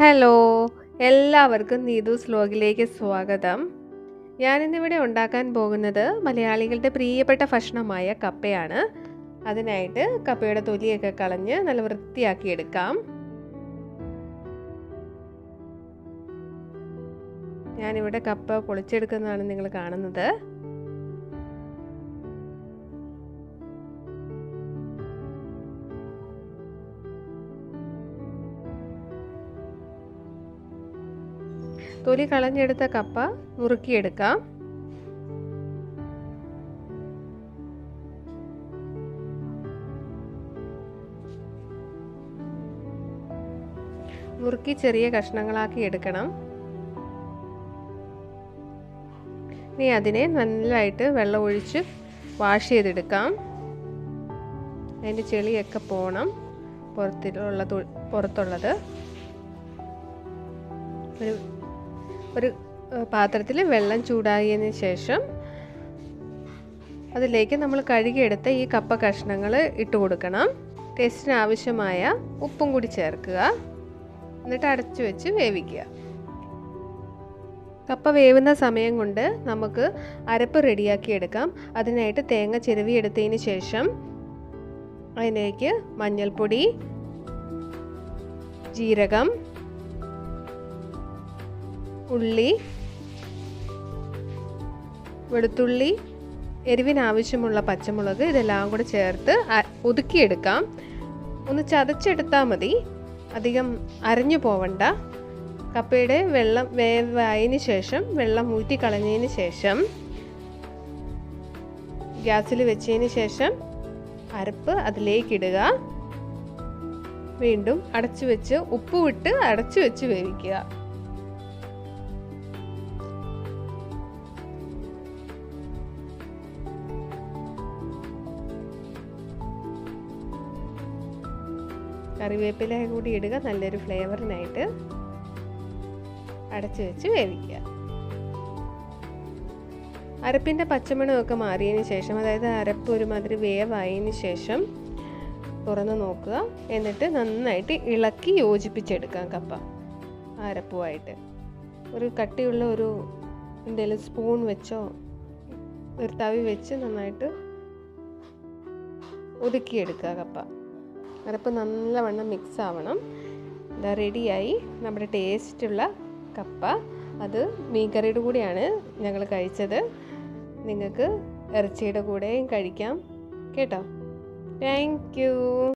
Hello എല്ലാവർക്കും നീതൂസ് ലോഗിലേക്ക് സ്വാഗതം. ഞാനിന്നിവിടെ ഉണ്ടാക്കാൻ പോകുന്നത് മലയാളികളുടെ പ്രിയപ്പെട്ട ഭക്ഷണമായ കപ്പയാണ്. അതിനായിട്ട് കപ്പയുടെ തൊലിയൊക്കെ കളഞ്ഞ് നല്ല വൃത്തിയാക്കി എടുക്കാം. ഞാനിവിടെ കപ്പ പൊളിച്ചെടുക്കുന്നതാണ് നിങ്ങൾ കാണുന്നത്. തൊലി കളഞ്ഞെടുത്ത കപ്പ നുറുക്കിയെടുക്കാം. നുറുക്കി ചെറിയ കഷ്ണങ്ങളാക്കി എടുക്കണം. ഇനി അതിനെ നല്ലതായിട്ട് വെള്ളം ഒഴിച്ച് വാഷ് ചെയ്തെടുക്കാം. അതിന്റെ ചെളിയൊക്കെ പോകണം പുറത്തിലുള്ള പുറത്തുള്ളത്. ഒരു ഒരു പാത്രത്തിൽ വെള്ളം ചൂടായതിന് ശേഷം അതിലേക്ക് നമ്മൾ കഴുകിയെടുത്ത ഈ കപ്പ കഷ്ണങ്ങൾ ഇട്ട് കൊടുക്കണം. ടേസ്റ്റിന് ആവശ്യമായ ഉപ്പും കൂടി ചേർക്കുക. എന്നിട്ട് അടച്ചു വെച്ച് വേവിക്കുക. കപ്പ വേവുന്ന സമയം കൊണ്ട് നമുക്ക് അരപ്പ് റെഡിയാക്കി എടുക്കാം. അതിനായിട്ട് തേങ്ങ ചിരവി എടുത്തതിന് ശേഷം അതിലേക്ക് മഞ്ഞൾപ്പൊടി ജീരകം ഉള്ളി വെളുത്തുള്ളി എരിവിനാവശ്യമുള്ള പച്ചമുളക് ഇതെല്ലാം കൂടെ ചേർത്ത് ഒതുക്കിയെടുക്കാം. ഒന്ന് ചതച്ചെടുത്താൽ മതി. അധികം അരഞ്ഞു പോവണ്ട. കപ്പയുടെ വെള്ളം വേവായതിന് ശേഷം വെള്ളം ഊറ്റി കളഞ്ഞതിന് ശേഷം ഗ്യാസിൽ വെച്ചതിന് ശേഷം അരപ്പ് അതിലേക്കിടുക വീണ്ടും അടച്ചു വെച്ച് ഉപ്പ് വിട്ട് അടച്ചു വെച്ച് വേവിക്കുക. കറിവേപ്പില കൂടി ഇടുക. നല്ലൊരു ഫ്ലേവറിനായിട്ട് അടച്ചു വെച്ച് വേവിക്കുക. അരപ്പിന്റെ പച്ചമണമൊക്കെ മാറിയതിന് ശേഷം അതായത് അരപ്പ് ഒരുമാതിരി വേവായതിന് ശേഷം തുറന്ന് നോക്കുക. എന്നിട്ട് നന്നായിട്ട് ഇളക്കി യോജിപ്പിച്ചെടുക്കാം കപ്പ അരപ്പുമായിട്ട്. ഒരു കട്ടിയുള്ള ഒരു എന്തെങ്കിലും സ്പൂൺ വെച്ചോ ഒരു തവി വെച്ച് നന്നായിട്ട് ഒതുക്കിയെടുക്കുക കപ്പ. അരപ്പ് നല്ലവണ്ണം മിക്സ് ആവണം ഇതാ റെഡിയായി. നമ്മുടെ ടേസ്റ്റുള്ള കപ്പ. അത് മീൻകറിയുടെ കൂടെയാണ് ഞങ്ങൾ കഴിച്ചത്. നിങ്ങൾക്ക് ഇറച്ചിയുടെ കൂടെയും കഴിക്കാം. കേട്ടോ? താങ്ക്